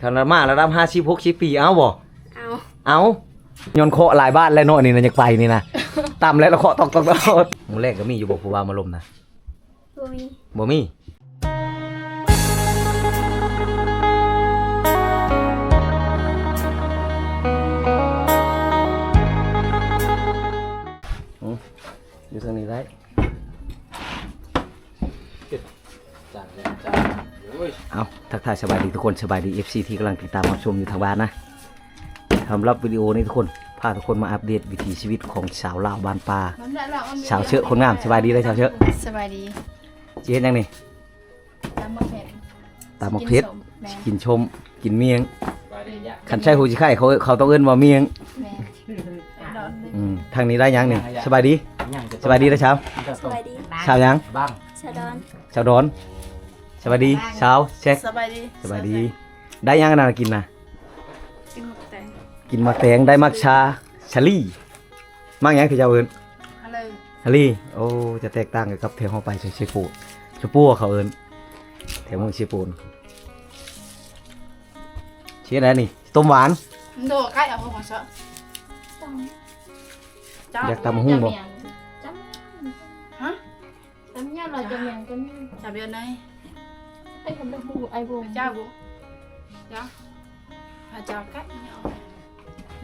คันละมาระดับห้าสิบหกสิบปีเอาบ่เอาเอายนต์เคาะหลายบ้านแล้วเนาะนี่นะอยากไปนี่นะต่ำแล้วเราเคาะตอกตอกตอกมื้อแรกก็มีอยู่บ่ผู้ว่ามาลมนะบ่มีบ่มีอืมอยู่ทางนี้ได้ เอาทักทายสบายดีทุกคนสบายดี FC ที่กำลังติดตามรับชมอยู่ทางบ้านนะสำหรับวิดีโอนี้ทุกคนพาทุกคนมาอัปเดตวิถีชีวิตของสาวลาวบ้านป่าสาวเชอะคนงามสบายดีเลยสาวเชอะสบายดีเจ๊เฮ็ดยังนี่ตามมาเผ็ดตามมะเพชรแม่กินชมกินเมียงขันใช่หูจิไข่เขาเขาต้องเอิ้นว่าเมียงแม่ดอนเลยอืมทางนี้ได้ยังนี่สบายดีสบายดีนะเช้าสบายดีเช้ายังบ้างชาดอนเช้าดอน สบายดีเช้าเช็คสบายดีสบายดี ได้ยังนะกินนะกินหมกแตงกินมาแตงได้มักชาชาลี่มักยังคือเจ้าเอิ้นอะไรฮัลลี่โอ้จะแตกต่างกันกับเทวเข้าไปใช้เชฟูชปูเขาเอิญเทวมึงเชปูนเชี่ยอะไรนี่ต้มหวานโดใกล้เอาของเชอะอยากตำหุ้งบ่ฮะตำยาเราจะเมียงกันจับเดือนไหนไอ้คำพูไอ้วงเจ้าบุเจ้าพระเจ้าใกล้เนี่ยเอาเนี่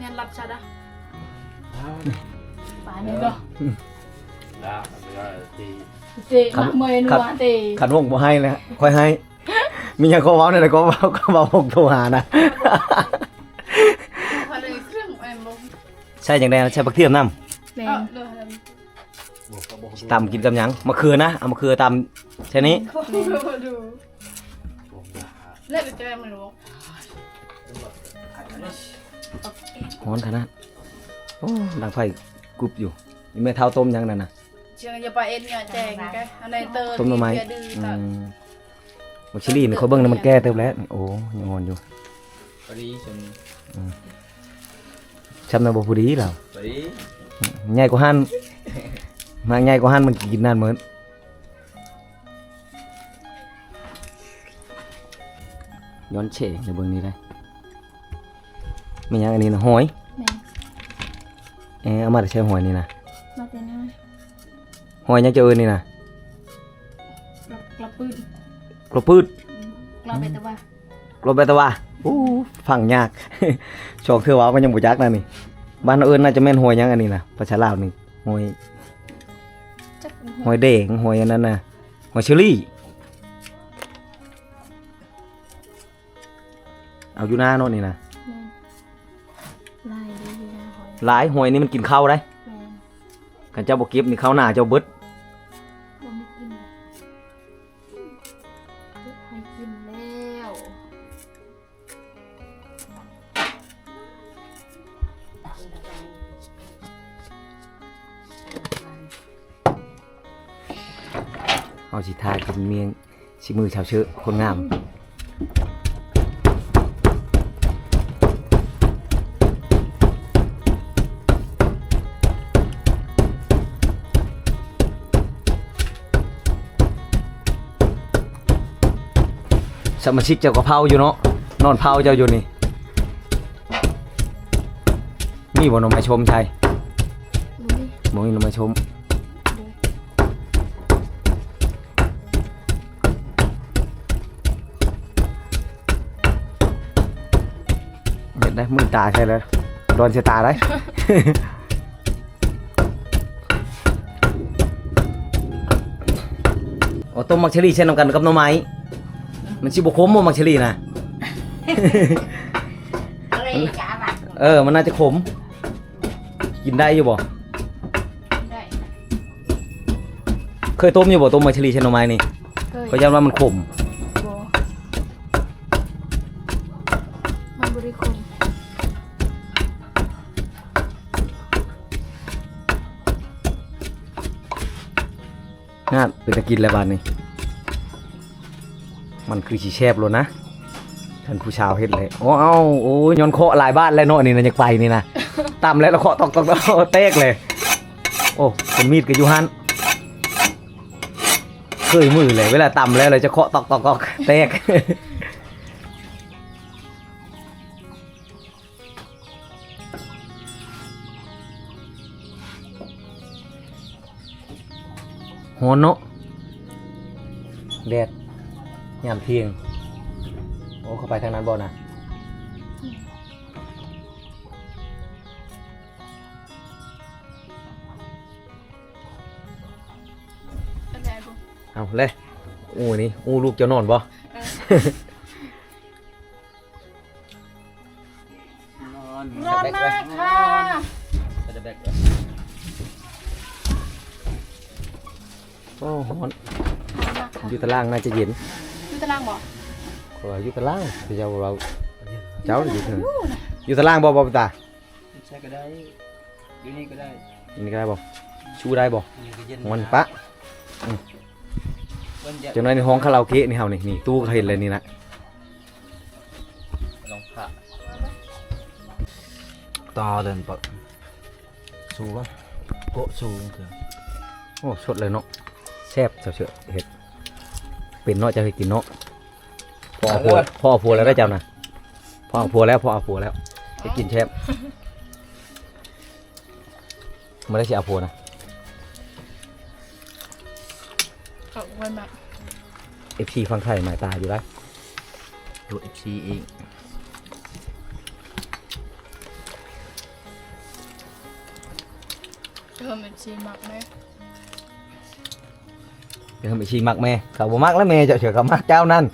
ยรับชาดะป่านี่ก็แล้วก็ตีเตะมักเมยนัวเตะขันวงบ่ให้นะค่อยให้ มีอย่างก็เว้าเนี่ยนะก็เว้าก็เว้าผมโทรหานะพอเลยเครื่องเอ็มบุใช่อย่างใดนะใช่บักเทียมน้แม่เออเดือนำตำกินกับหยังมะเขือนะเอามะเขือตำใช่นี้ดูดู เล่นจะไม่รู้ฮ้อนขนาดโอ้ดังไฟกรุบอยู่นี่แม่เท้าต้มยังนั่นน่ะเชื่อจะไปเอ็นเนี่ยแจงกันอันไหนเตอร์ต้มหน่อไม้ดื้ออืตัดมบักชิลี่นี่เขาเบิ่งนะมันแก้เติบแล้ว โอ้ยังงอนอยู่พอดีจนชำนาญบ่ผู้ดีแล้วพอดีใหญ่กว่าหันมากใหญ่กว่าหันมันกินนานเหมือน ย้อนเฉะในเบื้องนี้ได้ไม่ยังอันนี้นะหอยแม่เออเอามาแต่ใช้หอยนี่นะมาแต่น้อยหอยยังจะเอินนี่นะกระปืนกระปืดกระเบตะว่ากระเบตะวาอู้ฟังยาก ชอกเธอเว่าก็ยังบ่จักนะนี่บ้านเราเอินน่าจะแม่นหอยยังอันนี้นะภาษาลาวนี่หอยจักหอยเด้งหอยอันนั้นน่ะหอยเชอรี่ เอาอยู่หน้าโน่นนี่นะลายดีนะหอยหลายหอยนี่มันกินข้าวได้แม่กันเจ้าบ่เก็บนี่ข้าวหน้าเจ้าเบิดบ่มีกินให้กินแล้วเอาสิทากินเมียงสิมือชาวเชื้อคนงาม สมาชิกเจ้าก็เผาอยู่เนาะนอนเผาเจ้าอยู่นี่มีบ่หนมมาชมช่บ่มีบ่มีหนมมาชมเห็นได้มือตาใช่แล้วโดนเสียตาได้โอ้ต้มมักเชอรี่เช่นนำกันกับหน่อไม้ มันชิบขมบ่มักเชอรี่นะเออ มันน่าจะขม กินได้อยู่บ่ ได้เคยต้มอยู่บ่ต้มมักเชอรี่เช่นหน่อไม้นี่เคยเขาย้ำว่ามันขมบ่มันบ่ได้คนน่าเป็นตะกินแล้วบานนี้ มันคือชีแชบแล้วนะท่านผู้ชาวเห็นเลยโอ้เอ้าโอ้ยย้อนเคาะหลายบ้านแล้วเนาะนี่นะอยาไปนี่นะตามแล้วเคาะตอกตอกตอกเตกเลย โอ้เป็นมีดกับยูฮันเคยมือเลย เวลาตำแล้วเราจะเคาะตอกตอกตอกเตกฮอนเนาะแดด ยามเที่ยง โอ้เข้าไปทางนั้นบ่นะอะไรบ่เอาเลยอู้นี่อู้ลูกเจ้านอนบ่ นอนร้อนมากค่ะ จะแบกโอ้ฮ้อนมากค่ะอยู่ตารางน่าจะเย็น อยู่ตารางบ่ขออยู่ตารางเดี๋ยวเราเจ้าอยู่เถอะอยู่ตารางบ่บ่ตาใช่ก็ได้อยู่นี่ก็ได้อันนี้ก็ได้บ่ชูได้บ่นี่ก็เย็นฮ้อนปะวันเย็นจังน้อยในห้องคาราโอเกะนี่เฮานี่นี่ตู้ก็เห็นเลยนี่นะลองผ่าต่อเดินปะสูวะโกะสูงคือโอ้สดเลยเนาะแซ่บเฉยๆเห็ด เป็นเนาะจะให้กินเนาะพอเอาผัวพอเอาผัวแล้วได้เจ้านะพอเอาผัวแล้วพอเอาผัวแล้วจะกินแซ่บไม่ได้สิเอาผัวนะเอาไว้มากเอฟซีฟังไทยหมายตาอยู่แล้วดูเอฟซีเองเพิ่มเป็นชีมักไหม เดี๋ยวเอฟซีมักแม่เขาบ่มักแล้วแม่เจ้าเฉยเขามักเจ้านั่น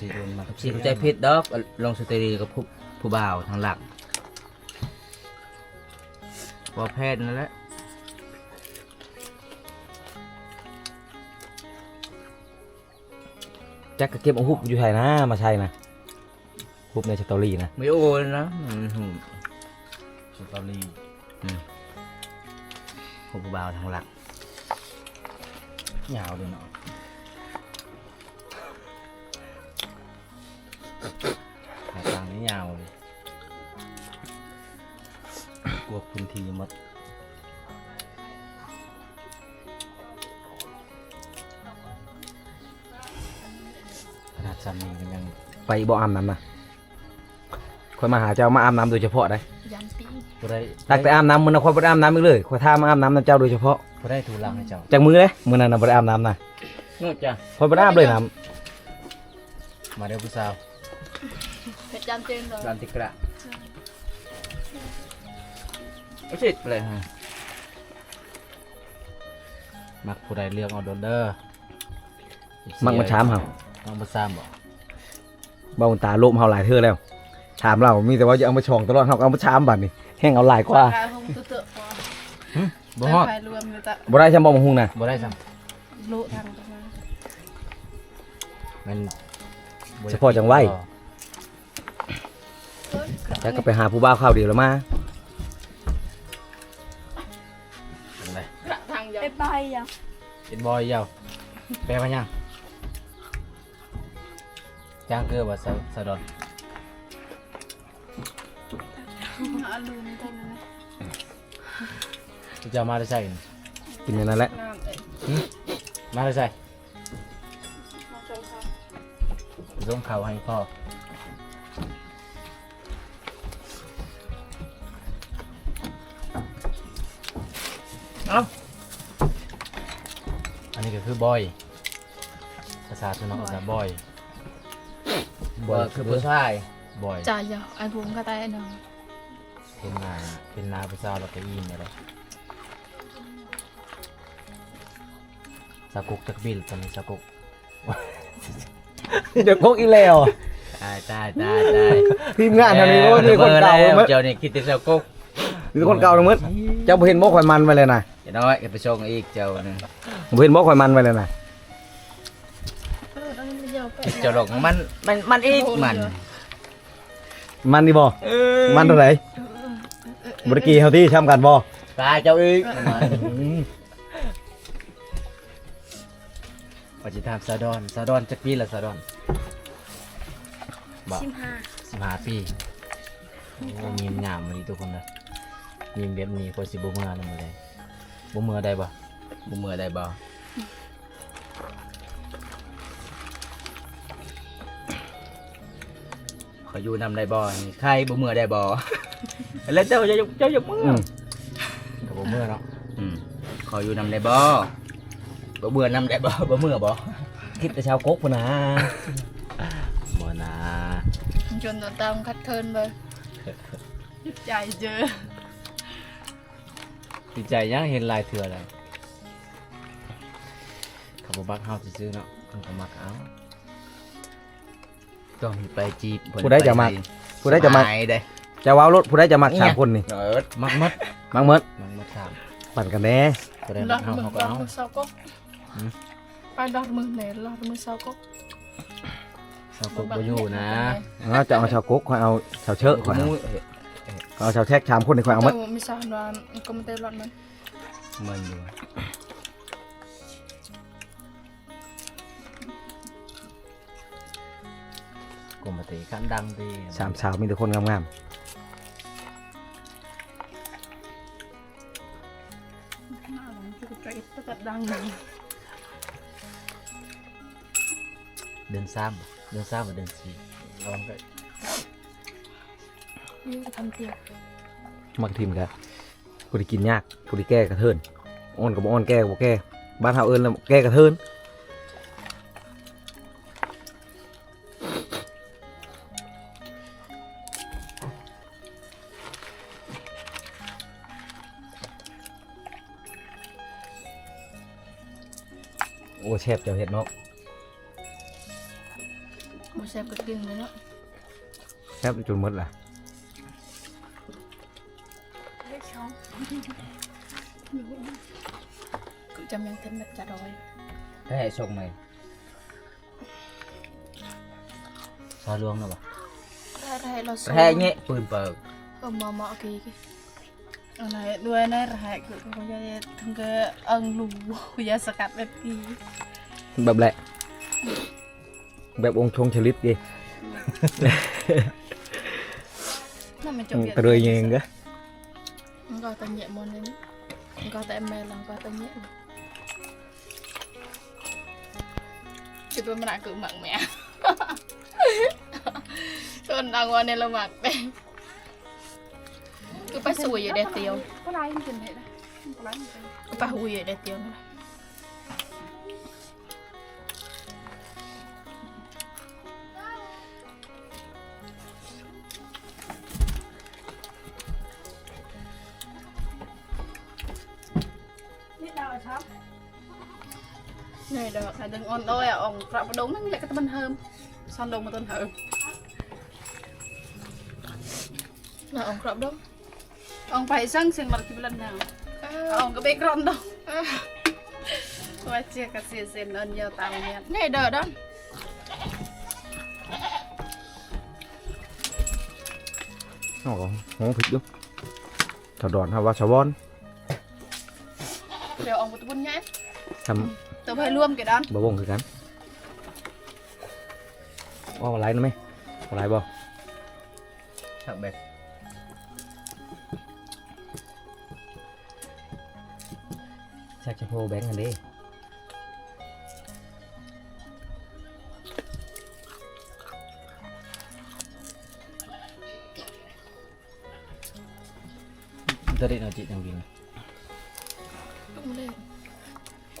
ซีโดนมาซีเข้าใจผิดดอกลงสเตอรีกับผู้ผู้บ่าวทางหลักว่าแพทย์นั่นแหละแจ็คก็เก็บเอาฮุบอยู่ไทยนะมาใช่นะฮุบในสตอรี่นะไม่โอ้ยนะมันหูสตอรี่ผู้บ่าวทางหลัก ยาวเลยเนาะทางกลางนี่ยาวเลยกลัวพื้นที่หมดขนาดซ้ำนี่ก็ยังไปบ่อาบน้ำนะคอยมาหาเจ้ามาอาบน้ำโดยเฉพาะได้ยันปี บ่ได้ ตักแต่อาบน้ำมือนะคอยบ่ได้อาบน้ำอีกเลยคอยท่ามาอาบน้ำน้ำเจ้าโดยเฉพาะ บ่ได้ถูหลังให้เจ้าจากมือเลยมือนั้นนะบ่ได้อาบน้ำนะโน่จ้ะคอยบ่ได้อาบเลยน้มาเด้อผู้สาวเพชรยันเจนเลยร้านติกระเอาสิไปเลยฮะมักผู้ใดเลือกเอาโดนเด้อำมักมาชามเฮามักมาซามบ่เบ้าตาโลมเฮาหลายเทื่อแล้วชามเรามีแต่ว่าจะเอามาชองตลอดเฮาก็เอามาชามบัดนี้แห้งเอาหลายกว่ากายคงเตอะๆพอ บ่ฮอดไฟรวมเลยแต่บ่ได้ชามบ่มาหุงนะบ่ได้ซ้รู้ทางตรงนั้นำมันบ่ได้เฉพาะจังไหวต่อแล้วก็ไปหาผู้บ่าวข้าวเดียวแล้วมาเป็นไรกระทางยาวไปไปอะเป็นบอยยาวแปลว่าหยังจ้างเกลือบ่สะสะดอนอาลูนตรงนั้น เจ้ามาได้ใส่กินอย่างนั้นแหละน้ำเอ้ยมาได้ใส่มาชมค่ะส่งข่าวให้พ่อเอ้าอันนี้ก็คือบอยภาษาชนภาษาบอยบอยคือผู้ชายบอยจ่ายยาวไอ้ผมก็ตายน้องเป็นนาเป็นนาภาษาเราก็อินเลยสากุกจักบิลตอนนี้สากุกเดี๋ยวกกอีแล้วตายตายตายตายทีมงานเท่านี้โอ้ยมีคนเก่าแล้วมั้ยเจ้านี่คิดแต่สากุกมีคนเก่าทั้งหมดเจ้าบ่เห็นบ่ข่อยมันไว้เลยนะเดี๋ยวน้อยก็ไปชงอีกเจ้านึงบ่เห็นบ่ข่อยมันไว้เลยนะเออต้องเยาวไปเจ้าหลงมันมันมันอีกมัน มันนี่บ่มันเท่าไหร่บ่ได้กี่เฮาที่ช้ำกันบ่ตายเจ้าอีก ปฏิทามซาดอนซาดอนจักปีละซาดอนบอกสิบห้าสิบห้าปีโอ้มีมงามมาดีทุกคนนะมีมแบบนี้คนสิบ่เมื่อนำมาเลยบ่เมื่อได้บ่บ่เมื่อได้บ่ขออยู่นำได้บ่นี่ใครบ่เมื่อได้บ่แล้วเจ้าจะเจ้าจะเมื่ออืมก็บ่เมื่อเนาะอืมขออยู่นำได้บ่ บ่เบื่อนำได้บ่บ่เมื่อบ่คิดแต่ชาวกกพุ่นนะบ่นะจนตัวตามคัดเทินไปใจเจอติดใจยังเห็นลายเถื่อเลยเขาบ่บักเฮาซื้อๆเนาะเขาก็มักเอาต้องมีไปจีบผู้ใดจะมัก ผู้ใดจะมักหายเด้จะว้าวรถผู้ใดจะมักสามคนนี่เอิดมักมัดมักเมิดมักมัดถามปั่นกันแน่ก็ได้ลมัอกดเฮามือเขาก็ลอดเอามือเสากกหืม ไปลอดมือไหนลอดมือเสากกเขาก็บ่อยู่นะเอาจะเอาชาวกกคอยเอาชาวเชอะคอยเอามูเอ้ยเอาชาวแท็กสามคนนี่คอยเอาหมดเจ้ามีสารว่าก็ไม่ได้ลอดมันมันอยู่กลมติขันดังดีสามสาวมีแต่คนงามหน้าหลัง เดือนสามบ่เดือนสามกับเดือนสี่ลองก็นี่ก็ทำเตียงๆมักทีมกันผู้ที่กินยากผู้ที่แก้กระเทินอ้อนกับอ้อนแก้กับบ่แก้บ้านเฮาเอิ้นแล้วแก้กระเทินโอ้เชฟเจ้าเห็ดเนาะมู แซ่บก็กินเลยเนาะแชฟจนหมดล่ะได้ช่องกูจำยังเต็มแบบจะรอยถ้าให้ส่งไหมซาลวงนะบ่ถ้าได้เราแท้เงี้ยปืนเปิกเออมามาโอเคอันไหนด้วยนะรหัสคือเขาจะถึงกับอังลูยาสกัดแบบนี้แบบแหละ แบบองค์ชงชลิตดินั่นมันจอืบมกระเดยเองก็มันก็ตัน nhẹ món đấy มันก็แต่แม่ลังก็ตัน nhẹ chứ tôi mà lại cự mặn mẹ tôi đang qua nên là mặc đây cứ phải xùi vậy để tiêu ก็ไชับนี่เด้อใส่ดึงอ่อนด้วยอะอ่องกระปดงนั่นแหละก็ตะบันเฮิมซันดงมาต้นเฮิมน่ะอ่องกระปดงอ่องไปซั่งเสียงมันกี่บันนาอ่องก็เบกรอนดองว่าเจียกับเสียเซนเอินยาวตามเนี่ยนี่เด้อด้อโอ้อหผิดด้วยถ้าดอนฮะว่าชาวบอน บอน đều ông có tuôn nhé ทตัวไปร่วมกันดอนำบะวงคือกันว่าอะไรนะไหมอะไรบ่ถักแบบชักจะโพแบงค์กันดิตัวเด็กเอาจิจังกิน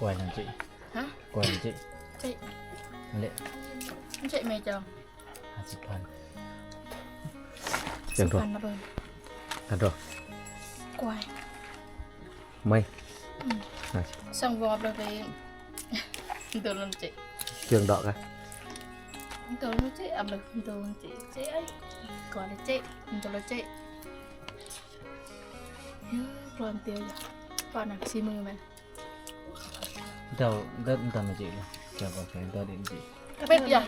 กล้วยจังจิ hả กล้วยจังจิ chị นั่นแหละ không chạy mày chồng ห้าสิบพันเสียงตัว phần là bờ กันตัว quài ไม่ xong vò rồi về tôi luôn chị เชียงดอกอะ tôi luôn chị ẩm lực tôi luôn chị chị ấy gọi là chị tôi là chị rồi tiêu rồi con nào xi mưa mày เจ้าเดินตามมาจิเลยเจ้าบอกใช้ตัวเด็กจิ biết giờ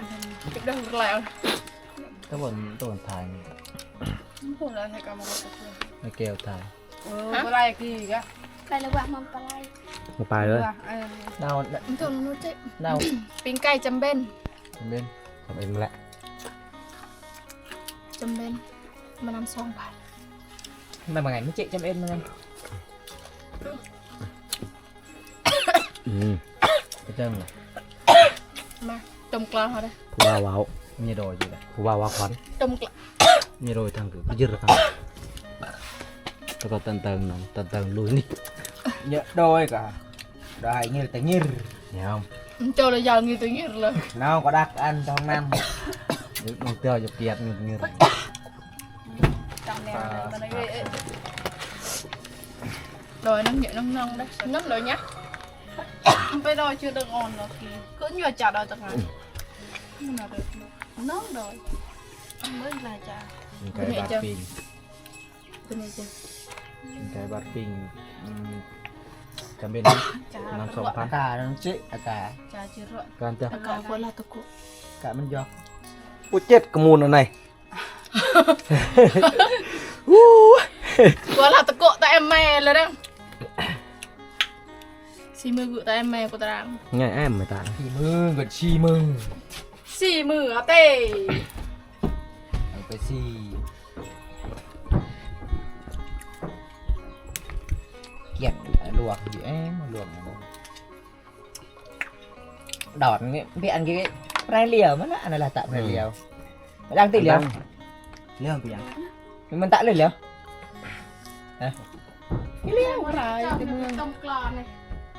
biết đâu được lại ตัวบนตัวบนถ่ายนี่พูดแล้วให้กำมาบอกตัวไม่แก้วถ่ายเออก็ไล่กี่กะ đây là quạt mầm palai หมูปลายเลย เออดาว tôi luôn chị ดาว pin cây chấm bên เล่นทำเองแหละ chấm bên mà làm xong phải มาบางไงไม่เจ๊จำเอ็นมั้งอืมไปเติมเลย mà trồng cloud thôi đây ผู้ว่าว้าวมีโดยอยู่เลยผู้ว่าว้าวขวัญ trồng cloud มีโดยทางคือก็ยืดระคังแล้วก็ตันเติงน้องตันเติงลุยนี่ nhớ đôi cả đại như là nhir nhau เจ้าเลยยาวงี้ตัวงี้เลย nào có đặt ăn trong năm nước nó tiêu chụp tiệt như như จำแนวเลยตอนนี้เอ๊ะ đòi nó nhẹ nó nông đấy ngất rồi nhá bây đòi chưa được ngon đâu thì cứ nhờ chả đòi từng ngày nhưng mà được nó rồi mới là chả cái Nhẹ bát chưa? pin cái này chưa cái bát pin chấm bên chả năm rửa. sông phan cả nó chết à cả chả chưa rửa can tiêu cả vừa là tôi cũng cả mình giọt โอ้เจ็ดกระมูลอันไหน vừa là tôi cũng tại em mẹ rồi đấy xì mưa gự tại em mẹ của ta đang ง่ายแอมไม่ตาย thì mưa gật chi mưa xì mưa ở tê cái gì kiện luộc gì em mà luộc này. đọt cái biết ăn cái rai liều mất á này là tạm rai Ừ. liều Mày đang tìm liều liều gì mình tạm lên liều rồi cái mưa tông clò này rai liều đi biển tạm chăm chăm bên cả kia này quy tông clò em mới lên là อิดแ nhẹ cái ไม่ดังพระอันนี้ sang chăm bên mới lên là tê sao ในพระชุปัวไหมใน bên hai hai ship luôn nhỉ rồi bình cày cái sao chăm bên kia sam ship คันกล้วยดังเนี่ย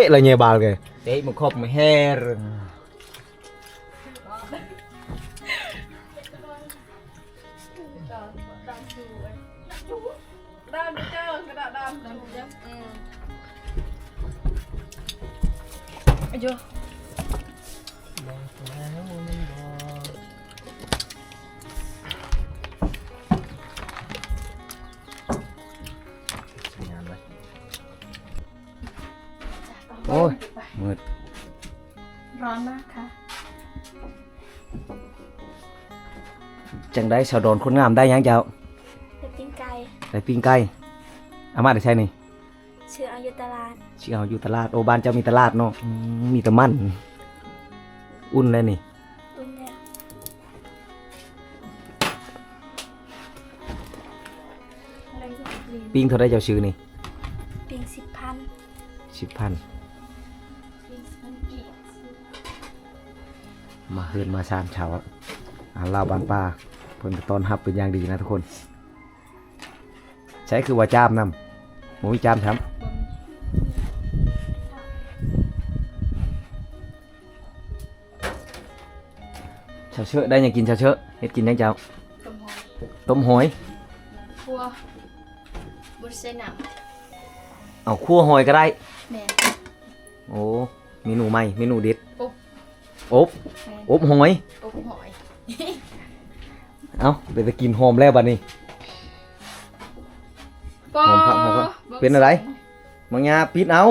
ะอะไรเงี้ยบาลเลย đấy một hộp mà he rồi đam được chưa cái đạo đam đam được chưa ừ Ây chưa ได้ชาวดอนคนงามได้ยังเจ้าเป็นปิ้งไก่ได้ปิ้งไก่อามาได้ใช่นี่ชื่อเอาอยู่ตลาดชื่อเอาอยู่ตลาดโอบ้านเจ้ามีตลาดเนาะอืมมีแต่มันอุ่นเลยนี่ตุ้มแล้วอะไรก็ลินปิ้งเท่าไรเจ้าชื่อนี่ปิ้งสิบพันสิบพันปิ้งสิบกี่มาเฮือนมาชามเช้าอาลาวบานป่าเพิ่นก็ต้อนรับเป็นอย่างดีนะทุกคน ใช้คือว่าจามนำหมูจามครับชาวเชอะได้ยังกินชาวเชอะเฮ็ดกินยังเจ้า ต้มหอย cua bột xe nặng เอาคั่วหอยก็ได้โอ้เมนูใหม่เมนูเด็ด úp อบอบหอย úp hỏi เอาเดี๋ยวจะกินหอมแล้วบัดนี้ Hòm khắp, hòm khắp. Bớt Bên ở đây. sống. มังยาปิดเอา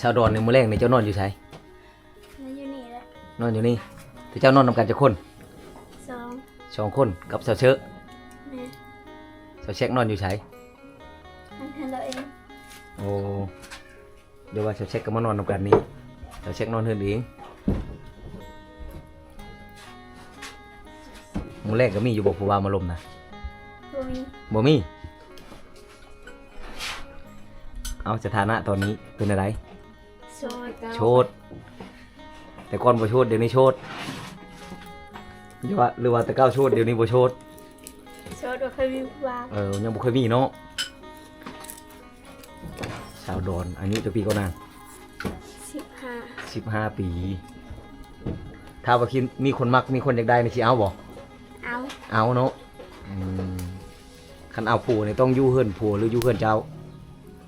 ชาวดอนในมื้อแรกนี่เจ้านอนอยู่ไสนั่นอยู่นี่แหละนอนอยู่นี่แต่เจ้านอนนำกันจะคนสองสองคนกับสาวเชอะแม่สาวเช็คนอนอยู่ไส เดี๋ยวว่าสาวเช็คก็มานอนนำกันนี่สาวเช็คนอนเฮือนเองมื้อแรกก็มีอยู่บ่ผู้ว่ามาลมนะบ่มีบ่มี เอาสถานะตอนนี้เป็นอะไรโซดโชด แต่ก่อนบ่โชดเดี๋ยวนี้โชดหรือว่าหรือว่าแต่เก้าโชดเดี๋ยวนี้บ่โชดโซดว่าเคยมีผู้วางเออยังบ่เคยมีเนาะ ชาวดอนอายุจะปีก็นานสิบห้าสิบห้าปี ถ้าว่าคิดมีคนมักมีคนอยากได้นี่สิเอาบ่เอาเอาเนาะอืมคันเอาผัวนี่ต้องอยู่เฮือนผัวหรืออยู่เฮือนเจ้า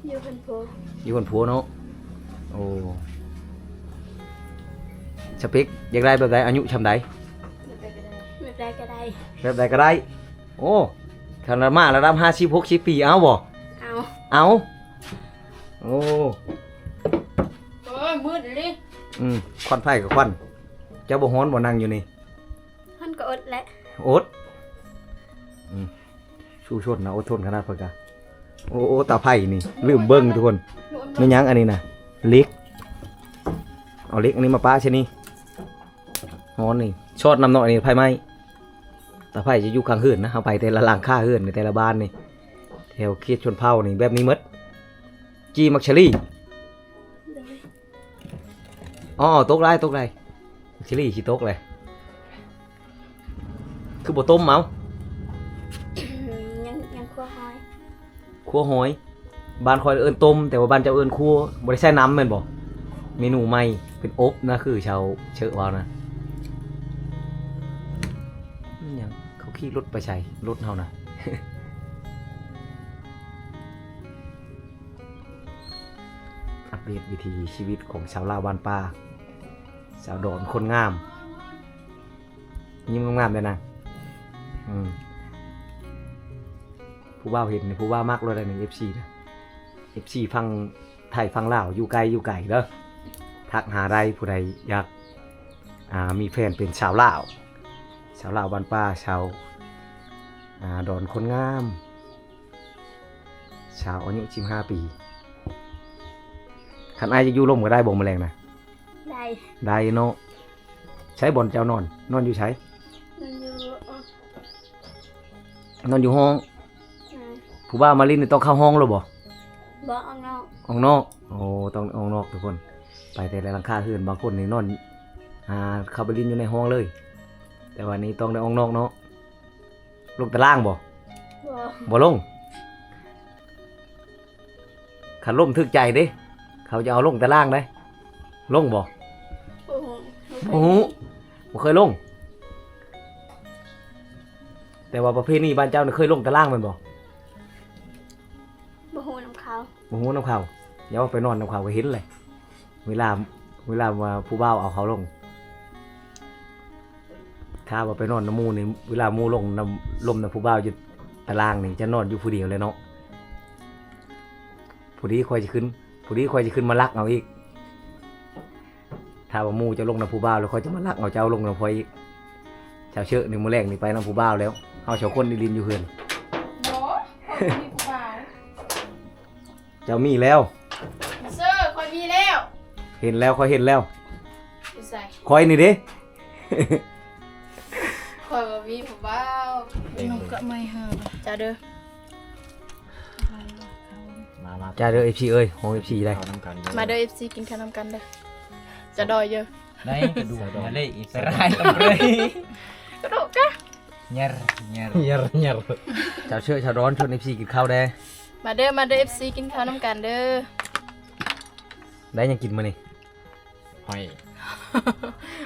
อยู่เป็นโพอยู่เฮือนผัวเนาะโอ้สเปคอยากได้แบบใดอายุชำใดไม่ได้ก็ได้แบบใดก็ได้ โอ้คันละมาระดับห้าสิบหกสิบปีเอาบ่เอาเอา โอ้โอ้ยมืดเลยอืมควันไฟกับควันเจ้าบ่ฮ้อนบ่นั่งอยู่นี่มันก็อดแหละอดอืมชูชนนะอดทนขนาดเพิ่นกะโอ้โอ้ตาไผ่นี่ลืมเบิ่งทุกคนไม่ยั้งอันนี้นะเล็กเอาเล็กอันนี้มาป้าใช่นี่ฮ้อนนี่ชอดน้ำเนาะอันนี้ไผ่ไหมตาไผ่จะอยู่ข้างเฮือนนะเอาไปแต่ละหลังค่าเฮือนในแต่ละบ้านนี่แถวเขตชนเผ่านี่แบบนี้หมด จีมักเชอรี่โดยอ๋อตกไรตกไรชิลี่ชิตกเลยคือบ่ต้มเมายังยังครัวหอยคั่วหอยบ้านคอยเอิ้นต้ม แต่ว่าบ้านเจ้าเอิ้นคั่วบ่ได้ใช้น้ำแม่นบ่เมนูใหม่เป็นอบนะคือชาวเชอะว่านะนี่หยังเขาขี่รถไปใช้รถเฮานะ อัปเดวิถีชีวิตของชาวลาวบ้านป่าสาวดอนคนงาม ยิ้มงามๆเลยนะผู้บ่าวเห็นนี่ผู้บ่าวมากเลยในเอฟซีนะเอฟซีฟังไทยฟังลาวอยู่ไกลอยู่ไกลเด้อทักหาได้ผู้ใดอยากามีแฟนเป็นชาวลาวชาวลาวบ้านป่าชาวอาดอนคนงาม ชาวอายุ15ปี คันไอายจะอยู่ร่มก็ได้บ่แมลงนะได้ได้เนาะใช้บ่อนเจ้านอน นอนอยู่ใช้มันอยู่อะนอนอยู่ห้อง อ่าผู้บ่าวมาลินนี่ต้องเข้าห้องหรือบ่บ่ออกนอกห้องนอก โอ้ต้องห้องนอกทุกคน ไปแต่ละหลังคาเฮือนบางคนนี่นอนอ่าเข้าไปลินอยู่ในห้องเลย แต่วันนี้ต้องในห้องนอกเนาะลงตารางบ่ บ่บ่ลงขันล่มทึกใจเด้ เขาจะเอาลงตารางได้ลงบ่โอ้โหโอ้โหบ่เคยลง แต่ว่าประเภทนี้บ้านเจ้านี่เคยลงตารางแมันบ่บ่ฮู้นำเขาบ่ฮู้น้ำเขาอย่าว่าไปนอนน้ำเขาก็เห็นเลย เวลาเวลาว่าผู้บ่าวเอาเขาลงถ้าว่าไปนอนน้ำหมูนี่เวลาหมูลงน้ำลมน้ำผู้บ่าวอยู่ตารางนี่จะนอนอยู่ผู้เดียวเลยเนาะผู้นี้คอยจะขึ้น ผู้นี้คอยจะขึ้นมาลักเอาอีก ถ้าว่าหมูจะลงน้ำผู้บ่าวแล้วคอยจะมาลักเอาเจ้าลงน้ำพอยอีกเจ้าเชื่อหนึ่งมือแรกนี่ไปน้ำผู้บ่าวแล้วเอาเฉาคนดิลินอยู่เฮือนบ่คนมีผู้บ่าวเจ้ามีแล้ว เซอร์คอยมีแล้วเห็นแล้วคอยเห็นแล้วอยู่ใส่คอยนี่เด้ คอยบ่มีผู้บ่าวนกก็ไม่เฮาจ้าเด้อ มามาจ้าเด้อเอฟซีเอ้ยของเอฟซีได้เข้าน้ำกันมาเด้อ FC กินข้าวนำกันเด้อจะดอยเยอะได้กระดูกมาเลยอีสสราลายยตำเลยกระโดดกะเงี้ยเงี้ยเยอะเยอะชาวเชื่อชาวร้อนชวนเอฟซีกินข้าวได้มาเด้อมาเด้อ FC กินข้าวนำกันเด้อได้ยังกินมานี่หอย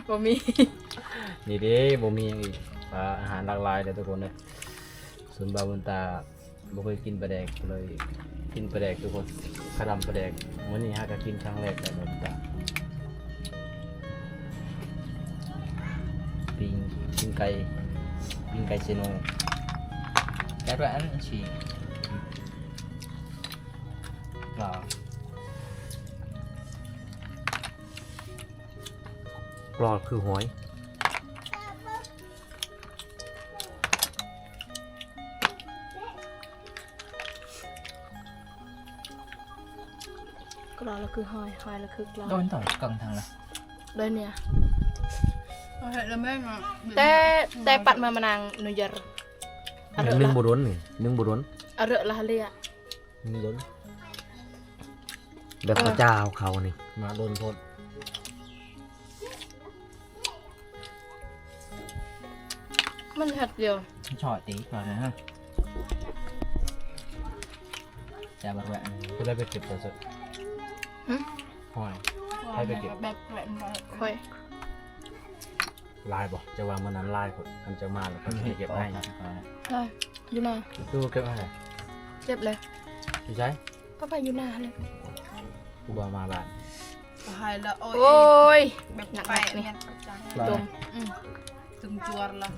บ่มีนี่เด้บ่มีอย่างอีกปลาอาหารหลากหลายเลยทุกคนเลยส่วนบาบุญตาบ่เคยกินปลาแดกเลย กินปลาแดกทุกคนขะดำปลาแดกวันนี้ฮะก็กินครั้งแรกแต่บาบุญตาปิงปิงไก่ปิงไก่เซโนแค่ด้วยอันฉีกเปล่าปลอดคือหอย กรอแล้วคือหอยหอยแล้วคือกรอโดนต่อยกองทางละเด้อเนี่ย เอาเฮ็ดแล้วแม่งอะแต่แต่ปัดมามานางนุยร์อะเรอะนึ่งละบุร้นนี่นึ่งบุร้นอะเรอะละเลียนี่โดนแบบพระเจ้าเขานี่มาโดนโทษมันหัดเดียวชอตีก่อนนะฮะจะบักแหวนก็ได้ไปเก็บตัวสุด หึหอยใครไปเก็บแบบแหวนมาค่อยลายบ่จะวางมันนั้นลายคนมันจะมาแล้วเขาจะให้เก็บให้ได้อยู่นาดูเก็บให้เจ็บเลยพี่ใช้ก็ไปอยู่นาเลยกูบามาบ้านหายละโอ้โอ้ยยแบบหนักไปๆนี่เนี่ยประจังดมตึงจวรละ